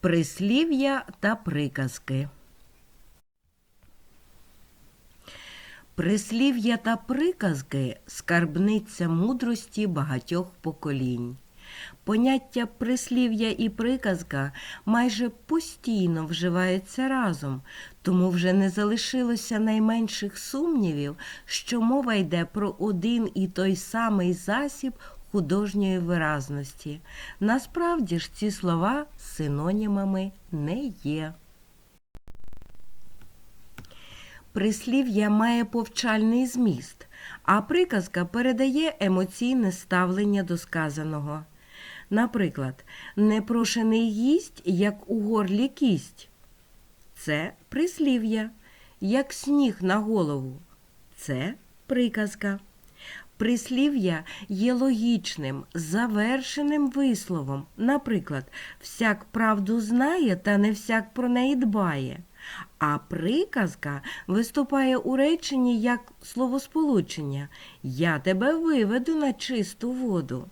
Прислів'я та приказки. Прислів'я та приказки скарбниця мудрості багатьох поколінь. Поняття прислів'я і приказка майже постійно вживаються разом, тому вже не залишилося найменших сумнівів, що мова йде про один і той самий засіб художньої виразності. Насправді ж ці слова синонімами не є. Прислів'я має повчальний зміст, а приказка передає емоційне ставлення до сказаного. Наприклад, непрошений гість, як у горлі кість. Це прислів'я, як сніг на голову. Це приказка. Прислів'я є логічним, завершеним висловом. Наприклад, всяк правду знає, та не всяк про неї дбає. А приказка виступає у реченні як словосполучення Я тебе виведу на чисту воду.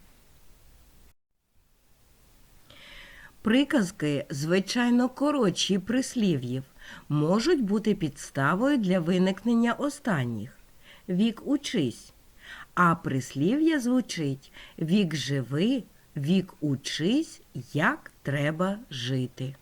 Приказки, звичайно, коротші прислів'їв, можуть бути підставою для виникнення останніх. Вік учись. А прислів'я звучить Вік живи, вік учись, як треба жити.